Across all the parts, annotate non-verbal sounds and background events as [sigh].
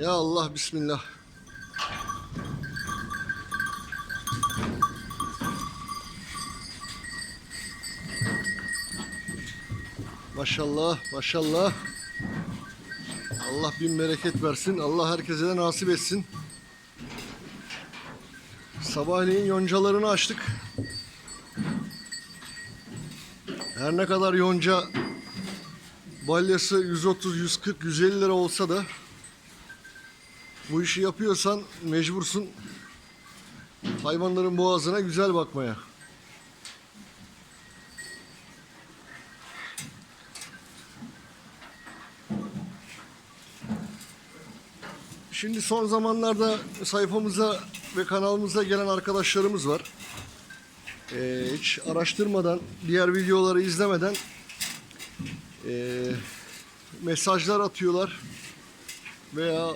Ya Allah bismillah. Maşallah, maşallah. Allah bin bereket versin. Allah herkese de nasip etsin. Sabahleyin yoncalarını açtık. Her ne kadar yonca balyası 130, 140, 150 lira olsa da bu işi yapıyorsan mecbursun hayvanların boğazına güzel bakmaya. Şimdi son zamanlarda sayfamıza ve kanalımıza gelen arkadaşlarımız var. Ee, hiç araştırmadan, diğer videoları izlemeden ee, mesajlar atıyorlar veya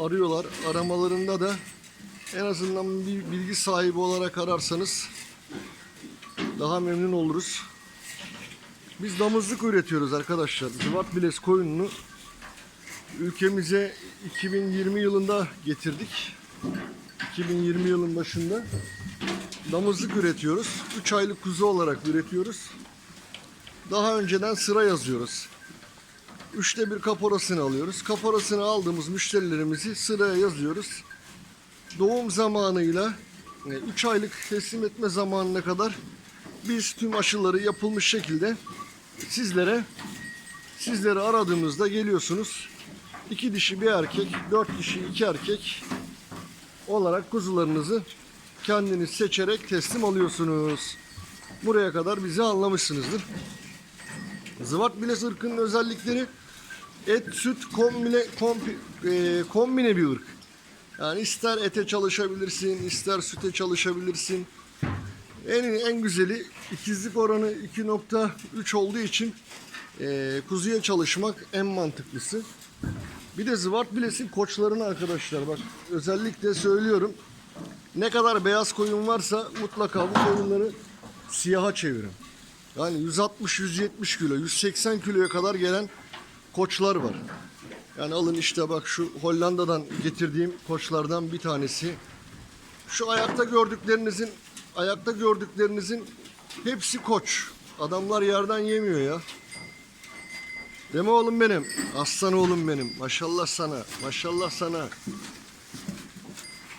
arıyorlar. Aramalarında da en azından bir bilgi sahibi olarak ararsanız daha memnun oluruz. Biz damızlık üretiyoruz arkadaşlar. Zıvat Biles koyununu ülkemize 2020 yılında getirdik. 2020 yılın başında damızlık üretiyoruz. 3 aylık kuzu olarak üretiyoruz. Daha önceden sıra yazıyoruz. Üçte bir kaporasını alıyoruz. Kaporasını aldığımız müşterilerimizi sıraya yazıyoruz. Doğum zamanıyla 3 aylık teslim etme zamanına kadar biz tüm aşıları yapılmış şekilde sizlere sizleri aradığımızda geliyorsunuz. İki dişi bir erkek, dört dişi iki erkek olarak kuzularınızı kendiniz seçerek teslim alıyorsunuz. Buraya kadar bizi anlamışsınızdır. Zıvat Biles ırkının özellikleri et, süt kombine, kompi, e, kombine bir ırk. Yani ister ete çalışabilirsin, ister süte çalışabilirsin. En en güzeli ikizlik oranı 2.3 olduğu için e, kuzuya çalışmak en mantıklısı. Bir de Zıvart Biles'in koçlarını arkadaşlar bak özellikle söylüyorum. Ne kadar beyaz koyun varsa mutlaka bu koyunları siyaha çevirin. Yani 160-170 kilo, 180 kiloya kadar gelen koçlar var. Yani alın işte bak şu Hollanda'dan getirdiğim koçlardan bir tanesi. Şu ayakta gördüklerinizin ayakta gördüklerinizin hepsi koç. Adamlar yerden yemiyor ya. Deme oğlum benim. Aslan oğlum benim. Maşallah sana. Maşallah sana.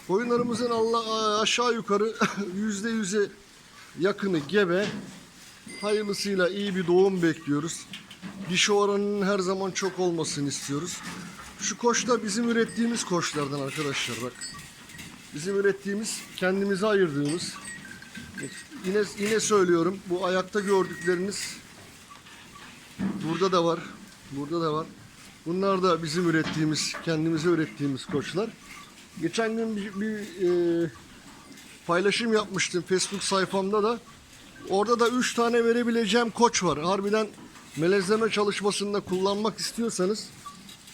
Koyunlarımızın Allah aşağı yukarı [laughs] yüzde yüze yakını gebe. Hayırlısıyla iyi bir doğum bekliyoruz. Dişi oranının her zaman çok olmasını istiyoruz. Şu koç da bizim ürettiğimiz koçlardan arkadaşlar bak. Bizim ürettiğimiz, kendimize ayırdığımız. Yine yine söylüyorum bu ayakta gördükleriniz burada da var. Burada da var. Bunlar da bizim ürettiğimiz, kendimize ürettiğimiz koçlar. Geçen gün bir, bir e, paylaşım yapmıştım Facebook sayfamda da. Orada da 3 tane verebileceğim koç var. Harbiden melezleme çalışmasında kullanmak istiyorsanız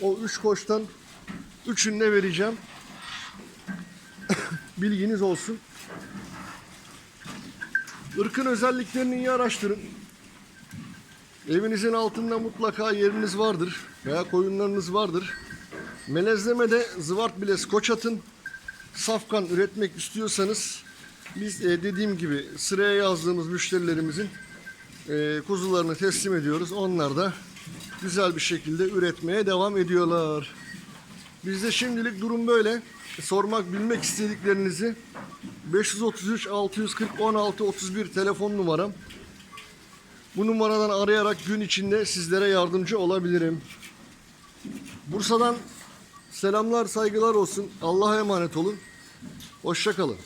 o 3 koçtan üçünü de vereceğim. [coughs] Bilginiz olsun. Irkın özelliklerini iyi araştırın. Evinizin altında mutlaka yeriniz vardır veya koyunlarınız vardır. Melezlemede zıvart biles koç atın. Safkan üretmek istiyorsanız biz e, dediğim gibi sıraya yazdığımız müşterilerimizin e, kuzularını teslim ediyoruz. Onlar da güzel bir şekilde üretmeye devam ediyorlar. Bizde şimdilik durum böyle. Sormak, bilmek istediklerinizi 533 640 16 31 telefon numaram. Bu numaradan arayarak gün içinde sizlere yardımcı olabilirim. Bursa'dan selamlar, saygılar olsun. Allah'a emanet olun. Hoşçakalın.